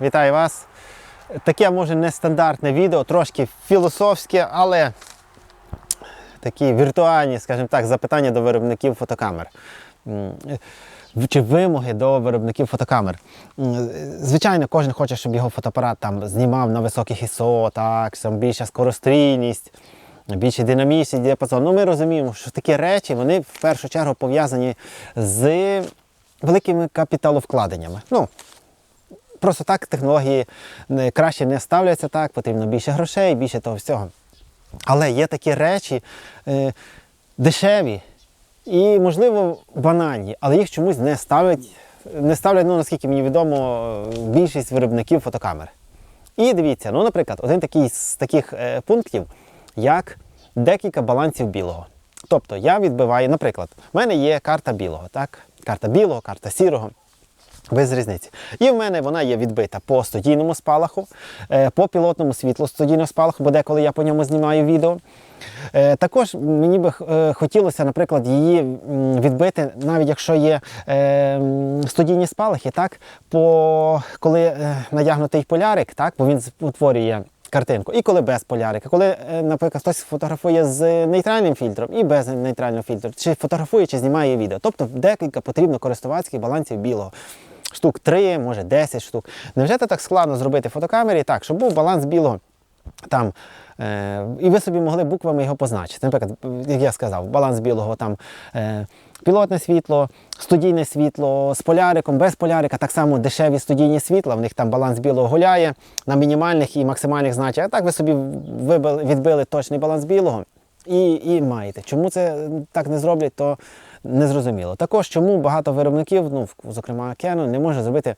Вітаю вас! Таке може нестандартне відео, трошки філософське, але такі віртуальні, скажімо так, запитання до виробників фотокамер. Чи вимоги до виробників фотокамер. Звичайно, кожен хоче, щоб його фотоапарат там знімав на високих ISO, так, більша скорострільність, більший динамічний діапазон. Ну, ми розуміємо, що такі речі вони в першу чергу пов'язані з великими капіталовкладеннями. Ну, просто так технології краще не ставляться так, потрібно більше грошей, більше того всього. Але є такі речі е, дешеві і, можливо, банальні, але їх чомусь не ставлять, не ставлять, ну, наскільки мені відомо, більшість виробників фотокамер. І дивіться, ну, наприклад, один такий з таких е, пунктів, як декілька балансів білого. Тобто я відбиваю, наприклад, в мене є карта білого, так? Карта білого, карта сірого. Без різниці. І в мене вона є відбита по студійному спалаху, е, по пілотному світлу студійного спалаху, бо деколи я по ньому знімаю відео. Е, Також мені би е, хотілося, наприклад, її відбити, навіть якщо є студійні спалахи, так, по, коли надягнутий полярик, так, бо він утворює картинку, і коли без полярика. Коли, наприклад, хтось фотографує з нейтральним фільтром і без нейтрального фільтру, чи фотографує, чи знімає відео. Тобто декілька потрібно користувацьких балансів білого. Штук 3, може 10 штук. Невже це так складно зробити в фотокамері так, щоб був баланс білого там, е, і ви собі могли буквами його позначити. Наприклад, як я сказав, баланс білого там е, пілотне світло, студійне світло з поляриком, без полярика, так само дешеві студійні світла, в них там баланс білого гуляє на мінімальних і максимальних значеннях. А так ви собі вибили, відбили точний баланс білого і, і маєте. Чому це так не зроблять, то незрозуміло. Також чому багато виробників, ну, зокрема Canon, не може зробити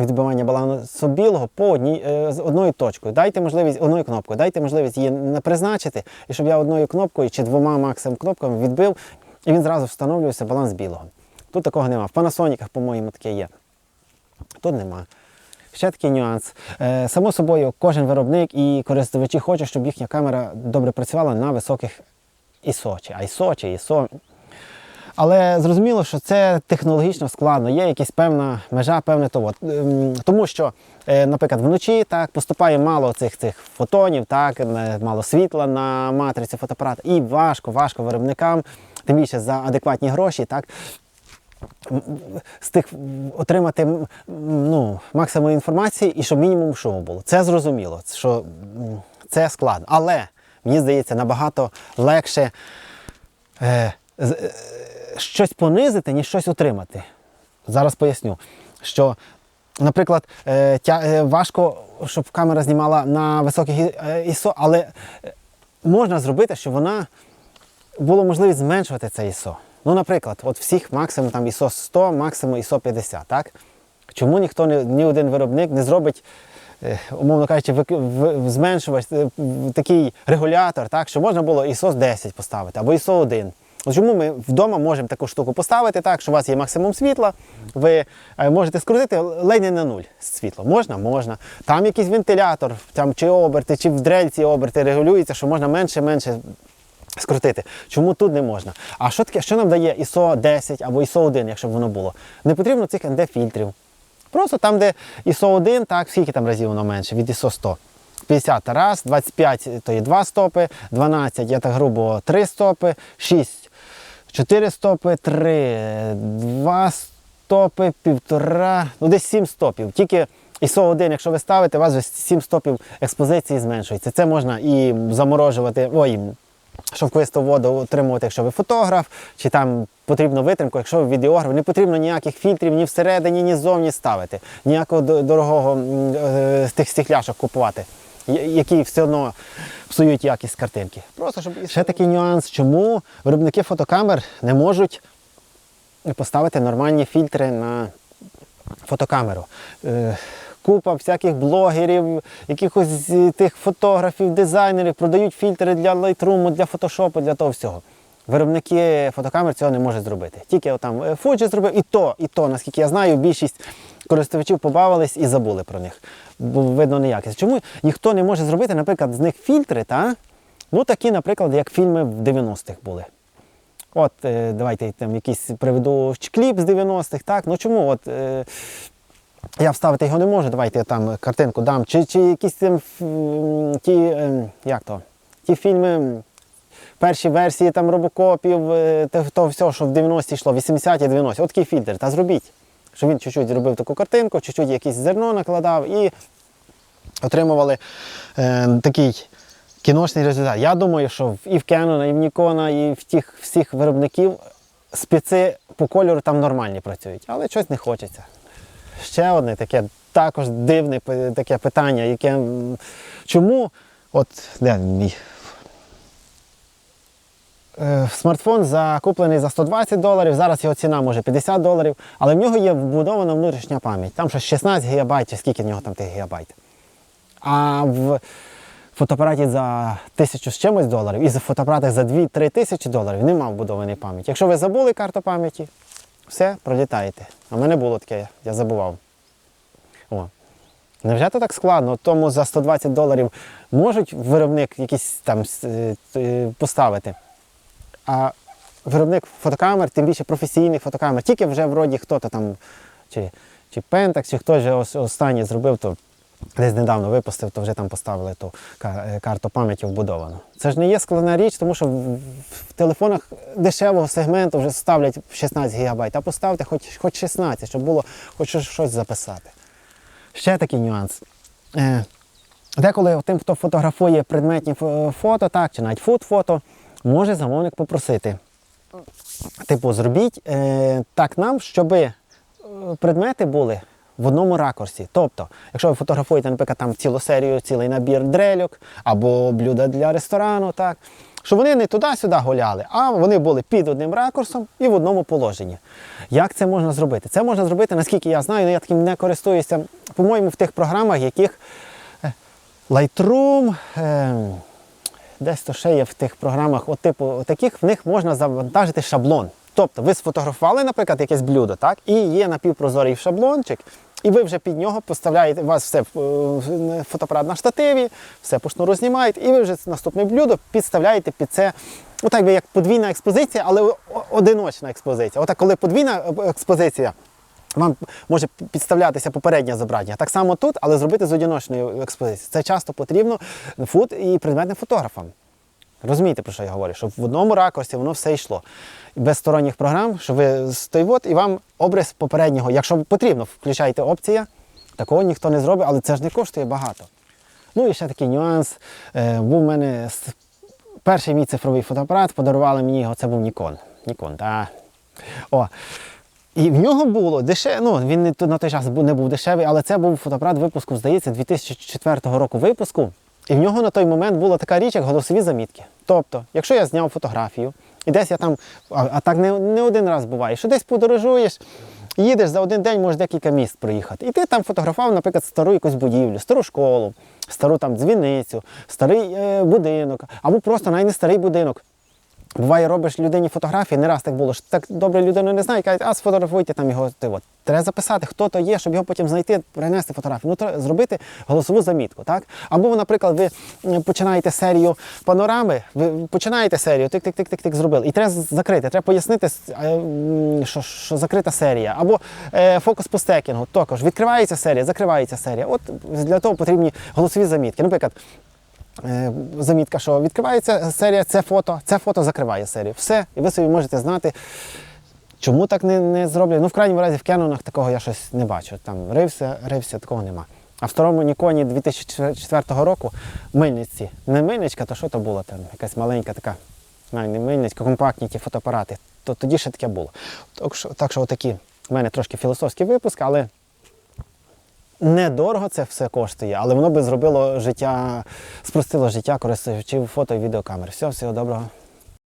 відбивання балансу білого по одній е, з одною точкою. Дайте можливість одною кнопкою, дайте можливість її не призначити, і щоб я одною кнопкою чи двома максимум кнопками відбив, і він зразу встановлюється баланс білого. Тут такого нема. В Panasonic, по-моєму, таке є. Тут нема. Ще такий нюанс. Е, само собою, кожен виробник і користувачі хочуть, щоб їхня камера добре працювала на високих ISO, чи ISO, чи ISO. Але зрозуміло, що це технологічно складно, є якась певна межа, певне того. Ем, Тому що, е, наприклад, вночі так поступає мало цих цих фотонів, так, е, мало світла на матриці фотоапарата, і важко, важко виробникам, тим більше за адекватні гроші, так. З тих отримати ну, максимум інформації і щоб мінімум шоу було. Це зрозуміло, що це складно. Але мені здається, набагато легше е, щось понизити, ніж щось отримати. Зараз поясню, що, наприклад, е, е, важко, щоб камера знімала на високих е, ISO, але е, можна зробити, щоб вона було можливість зменшувати це ISO. Ну, наприклад, от всіх максимум там ISO 100, максимум ISO 50, так? Чому ніхто ні один виробник не зробить, е, умовно кажучи, е, такий регулятор, так, що можна було ISO 10 поставити або ISO 1. Чому ми вдома можемо таку штуку поставити так, що у вас є максимум світла, ви е, можете скрутити ледь на нуль світло. Можна? Можна. Там якийсь вентилятор, там чи оберти, чи в дрельці оберти регулюється, що можна менше-менше скрутити. Чому тут не можна? А що таке, що нам дає ISO 10 або ISO 1, якщо б воно було? Не потрібно цих ND-фільтрів. Просто там, де ISO 1, так, скільки там разів воно менше, від ISO 100. 50 раз, 25 то є 2 стопи, 12, я так грубо 3 стопи, 6, 4 стопи, 3, 2 стопи, півтора, ну десь 7 стопів. Тільки ISO 1, якщо ви ставите, у вас вже 7 стопів експозиції зменшується. Це можна і заморожувати, ой, шовквисту воду отримувати, якщо ви фотограф, чи там потрібно витримку, якщо ви відеограф, не потрібно ніяких фільтрів ні всередині, ні ззовні ставити, ніякого дорогого м, е, тих стекляшок купувати, які все одно псують якість картинки. Просто щоб ще такий нюанс, чому виробники фотокамер не можуть поставити нормальні фільтри на фотокамеру. Е, Купа всяких блогерів, якихось тих фотографів, дизайнерів продають фільтри для Lightroom, для Photoshop, для того всього. Виробники фотокамер цього не можуть зробити. Тільки отам е, Fuji зробив, і то, і то, наскільки я знаю, більшість користувачів побавились і забули про них. Бо видно неякість. Чому ніхто не може зробити, наприклад, з них фільтри, та? ну такі, наприклад, як фільми в 90-х були. От, е, давайте там якийсь приведу кліп з 90-х, так? Ну чому? От, е, я вставити його не можу, давайте я там картинку дам. Чи, чи якісь там, ті, ем, як то, ті фільми, перші версії там робокопів, е, то все, що в 90-ті йшло, 80-ті, 90-ті. От такий фільтр, та зробіть. Щоб він чуть-чуть зробив таку картинку, чуть-чуть якесь зерно накладав і отримували е, такий кіношний результат. Я думаю, що і в Canon, і в Nikon, і в тих всіх виробників спеці по кольору там нормальні працюють, але щось не хочеться. Ще одне таке також дивне таке питання, яке чому от де мій смартфон закуплений за 120 доларів, зараз його ціна може 50 доларів, але в нього є вбудована внутрішня пам'ять. Там щось 16 гігабайт, скільки в нього там тих гігабайт. А в фотоапараті за тисячу з чимось доларів і за фотоапаратах за 2-3 тисячі доларів нема вбудованої пам'яті. Якщо ви забули карту пам'яті, все, пролітаєте. А в мене було таке, я забував. О. Невже то так складно? Тому за 120 доларів можуть виробник якийсь там е, е, поставити. А виробник фотокамер, тим більше професійних фотокамер, тільки вже вроді хто-то там, чи, чи Pentax, чи хтось же останнє зробив, то десь недавно випустив, то вже там поставили ту е, карту пам'яті вбудовану. Це ж не є складна річ, тому що в, телефонах дешевого сегменту вже ставлять 16 ГБ, а поставте хоч, хоч 16, щоб було хоч щось- щось записати. Ще такий нюанс. Е, Деколи тим, хто фотографує предметні фото, так, чи навіть фуд-фото, може замовник попросити. Типу, зробіть е, так нам, щоб предмети були в одному ракурсі. Тобто, якщо ви фотографуєте, наприклад, там цілу серію, цілий набір дрельок або блюда для ресторану, так, щоб вони не туди-сюди гуляли, а вони були під одним ракурсом і в одному положенні. Як це можна зробити? Це можна зробити, наскільки я знаю, я таким не користуюся, по-моєму, в тих програмах, яких е, Lightroom, е, десь ще є в тих програмах, от типу таких, в них можна завантажити шаблон. Тобто ви сфотографували, наприклад, якесь блюдо, так, і є напівпрозорий шаблончик, і ви вже під нього поставляєте, у вас все е, фотоапарат на штативі, все по шнуру знімаєте, і ви вже наступне блюдо підставляєте під це. Отак би як подвійна експозиція, але одиночна експозиція. Отак, коли подвійна е, експозиція, вам може підставлятися попереднє зображення. Так само тут, але зробити з одиночною експозицією. Це часто потрібно фут і предметним фотографам. Розумієте, про що я говорю? Щоб в одному ракурсі воно все йшло. Без сторонніх програм, що ви стоїть, і вам образ попереднього, якщо потрібно, включаєте опція, такого ніхто не зробить, але це ж не коштує багато. Ну і ще такий нюанс. Е, був у мене перший мій цифровий фотоапарат, подарували мені його, це був Nikon. Nikon, так. О. І в нього було дешеве, ну він не, на той час не був дешевий, але це був фотоапарат випуску, здається, 2004 року випуску. І в нього на той момент була така річ, як голосові замітки. Тобто, якщо я зняв фотографію, і десь я там, а, а так не, не один раз буває, що десь подорожуєш, їдеш за один день, можеш декілька міст проїхати. І ти там фотографував, наприклад, стару якусь будівлю, стару школу, стару там дзвіницю, старий е, будинок, або просто навіть не старий будинок. Буває, робиш людині фотографії, не раз так було, що так добре людину не знає, кажуть, а сфотографуйте там його. Ти, от. Треба записати, хто то є, щоб його потім знайти, принести фотографію. Ну, треба зробити голосову замітку. Так? Або, наприклад, ви починаєте серію панорами, ви починаєте серію, тик-тик-тик-тик-тик зробили. І треба закрити, треба пояснити, що, що закрита серія. Або е, фокус по стекінгу. Також відкривається серія, закривається серія. От для того потрібні голосові замітки. Наприклад, замітка, що відкривається серія, це фото, це фото закриває серію. Все, і ви собі можете знати, чому так не, не зроблять. Ну, в крайньому разі, в Кенонах такого я щось не бачу. Там рився, рився, такого нема. А в старому Ніконі 2004 року мильниці, не мильничка, то що то було там? Якась маленька така, навіть не мильничка, компактні ті фотоапарати. То тоді ще таке було. Так що, так що отакі, в мене трошки філософський випуск, але недорого це все коштує, але воно би зробило життя, спростило життя користувачів фото і відеокамер. Все, всього доброго.